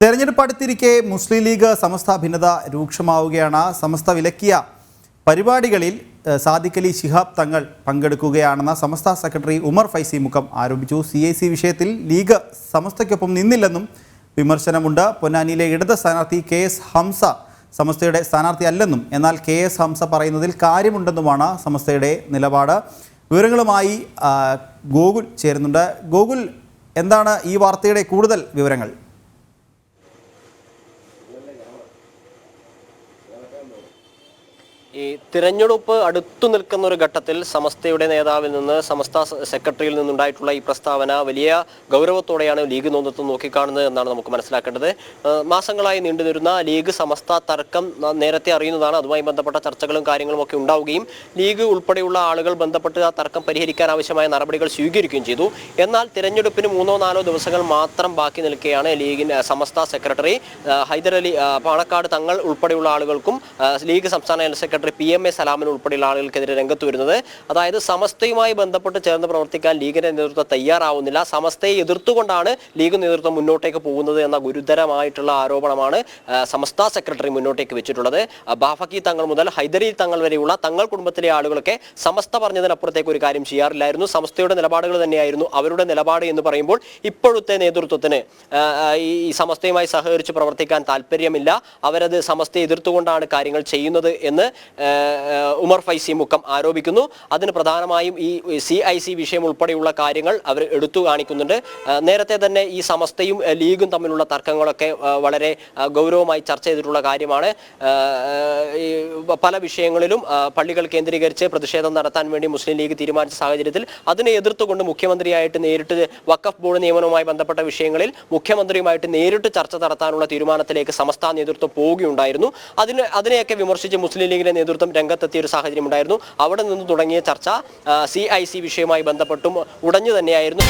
തെരഞ്ഞെടുപ്പ് അടുത്തിരിക്കെ മുസ്ലിം ലീഗ് സമസ്ത ഭിന്നത രൂക്ഷമാവുകയാണ്. സമസ്ത വിലക്കിയ പരിപാടികളിൽ സാദിഖലി ശിഹാബ് തങ്ങൾ പങ്കെടുക്കുകയാണെന്ന് സമസ്ത സെക്രട്ടറി ഉമർ ഫൈസി മുഖം ആരോപിച്ചു. സി ഐ സി വിഷയത്തിൽ ലീഗ് സമസ്തയ്ക്കൊപ്പം നിന്നില്ലെന്നും വിമർശനമുണ്ട്. പൊന്നാനിയിലെ ഇടത് സ്ഥാനാർത്ഥി കെ എസ് ഹംസ സമസ്തയുടെ സ്ഥാനാർത്ഥി അല്ലെന്നും എന്നാൽ കെ എസ് ഹംസ പറയുന്നതിൽ കാര്യമുണ്ടെന്നുമാണ് സമസ്തയുടെ നിലപാട്. വിവരങ്ങളുമായി ഗോകുൽ ചേരുന്നുണ്ട്. ഗോകുൽ എന്താണ് ഈ വാർത്തയുടെ കൂടുതൽ വിവരങ്ങൾ? Hello. ഈ തിരഞ്ഞെടുപ്പ് അടുത്തു നിൽക്കുന്ന ഒരു ഘട്ടത്തിൽ സമസ്തയുടെ നേതാവിൽ നിന്ന് സമസ്ത സെക്രട്ടറിയിൽ നിന്നുണ്ടായിട്ടുള്ള ഈ പ്രസ്താവന വലിയ ഗൗരവത്തോടെയാണ് ലീഗ് നോന്നത്വം നോക്കിക്കാണുന്നത് എന്നാണ് നമുക്ക് മനസ്സിലാക്കേണ്ടത്. മാസങ്ങളായി നീണ്ടുനിരുന്ന ലീഗ് സമസ്ത തർക്കം നേരത്തെ അറിയുന്നതാണ്. അതുമായി ബന്ധപ്പെട്ട ചർച്ചകളും കാര്യങ്ങളും ഒക്കെ ഉണ്ടാവുകയും ലീഗ് ഉൾപ്പെടെയുള്ള ആളുകൾ ബന്ധപ്പെട്ട് ആ തർക്കം പരിഹരിക്കാൻ ആവശ്യമായ നടപടികൾ സ്വീകരിക്കുകയും ചെയ്തു. എന്നാൽ തിരഞ്ഞെടുപ്പിന് മൂന്നോ നാലോ ദിവസങ്ങൾ മാത്രം ബാക്കി നിൽക്കുകയാണ് ലീഗിന് സമസ്ത സെക്രട്ടറി ഹൈദരലി പാണക്കാട് തങ്ങൾ ഉൾപ്പെടെയുള്ള ആളുകൾക്കും ലീഗ് സംസ്ഥാന general secretary P M A സലാമിന് ഉൾപ്പെടെയുള്ള ആളുകൾക്കെതിരെ രംഗത്ത് വരുന്നത്. അതായത് സമസ്തയുമായി ബന്ധപ്പെട്ട് ചേർന്ന് പ്രവർത്തിക്കാൻ ലീഗിന്റെ നേതൃത്വം തയ്യാറാവുന്നില്ല. സമസ്തയെ എതിർത്തുകൊണ്ടാണ് ലീഗ് നേതൃത്വം മുന്നോട്ടേക്ക് പോകുന്നത് എന്ന ഗുരുതരമായിട്ടുള്ള ആരോപണമാണ് സമസ്ത സെക്രട്ടറി മുന്നോട്ടേക്ക് വെച്ചിട്ടുള്ളത്. ബാഫക്കി തങ്ങൾ മുതൽ ഹൈദരി തങ്ങൾ വരെയുള്ള തങ്ങൾ കുടുംബത്തിലെ ആളുകളൊക്കെ സമസ്ത പറഞ്ഞതിനപ്പുറത്തേക്ക് ഒരു കാര്യം ചെയ്യാറില്ലായിരുന്നു. സമസ്തയുടെ നിലപാടുകൾ തന്നെയായിരുന്നു അവരുടെ നിലപാട് എന്ന് പറയുമ്പോൾ ഇപ്പോഴത്തെ നേതൃത്വത്തിന് ഈ സമസ്തയുമായി സഹകരിച്ച് പ്രവർത്തിക്കാൻ താല്പര്യമില്ല. അവരത് സമസ്തയെ എതിർത്തുകൊണ്ടാണ് കാര്യങ്ങൾ ചെയ്യുന്നത് എന്ന് ഉമർ ഫൈസി മുക്കം ആരോപിക്കുന്നു. അതിന് പ്രധാനമായും ഈ സി ഐ സി വിഷയം ഉൾപ്പെടെയുള്ള കാര്യങ്ങൾ അവർ എടുത്തു കാണിക്കുന്നുണ്ട്. നേരത്തെ തന്നെ ഈ സമസ്തയും ലീഗും തമ്മിലുള്ള തർക്കങ്ങളൊക്കെ വളരെ ഗൗരവമായി ചർച്ച ചെയ്തിട്ടുള്ള കാര്യമാണ്. പല വിഷയങ്ങളിലും പള്ളികൾ കേന്ദ്രീകരിച്ച് പ്രതിഷേധം നടത്താൻ വേണ്ടി മുസ്ലിം ലീഗ് തീരുമാനിച്ച സാഹചര്യത്തിൽ അതിനെ എതിർത്തുകൊണ്ട് മുഖ്യമന്ത്രിയായിട്ട് നേരിട്ട് വഖഫ് ബോർഡ് നിയമനവുമായി ബന്ധപ്പെട്ട വിഷയങ്ങളിൽ മുഖ്യമന്ത്രിയുമായിട്ട് നേരിട്ട് ചർച്ച നടത്താനുള്ള തീരുമാനത്തിലേക്ക് സമസ്ത നേതൃത്വം പോവുകയുണ്ടായിരുന്നു. അതിന് അതിനെയൊക്കെ വിമർശിച്ച് മുസ്ലിം ലീഗിന്റെ നേതൃത്വം രംഗത്തെത്തിയ ഒരു സാഹചര്യം ഉണ്ടായിരുന്നു അവിടെ നിന്ന് തുടങ്ങിയ ചർച്ച സി വിഷയവുമായി ബന്ധപ്പെട്ടും ഉടഞ്ഞു തന്നെയായിരുന്നു.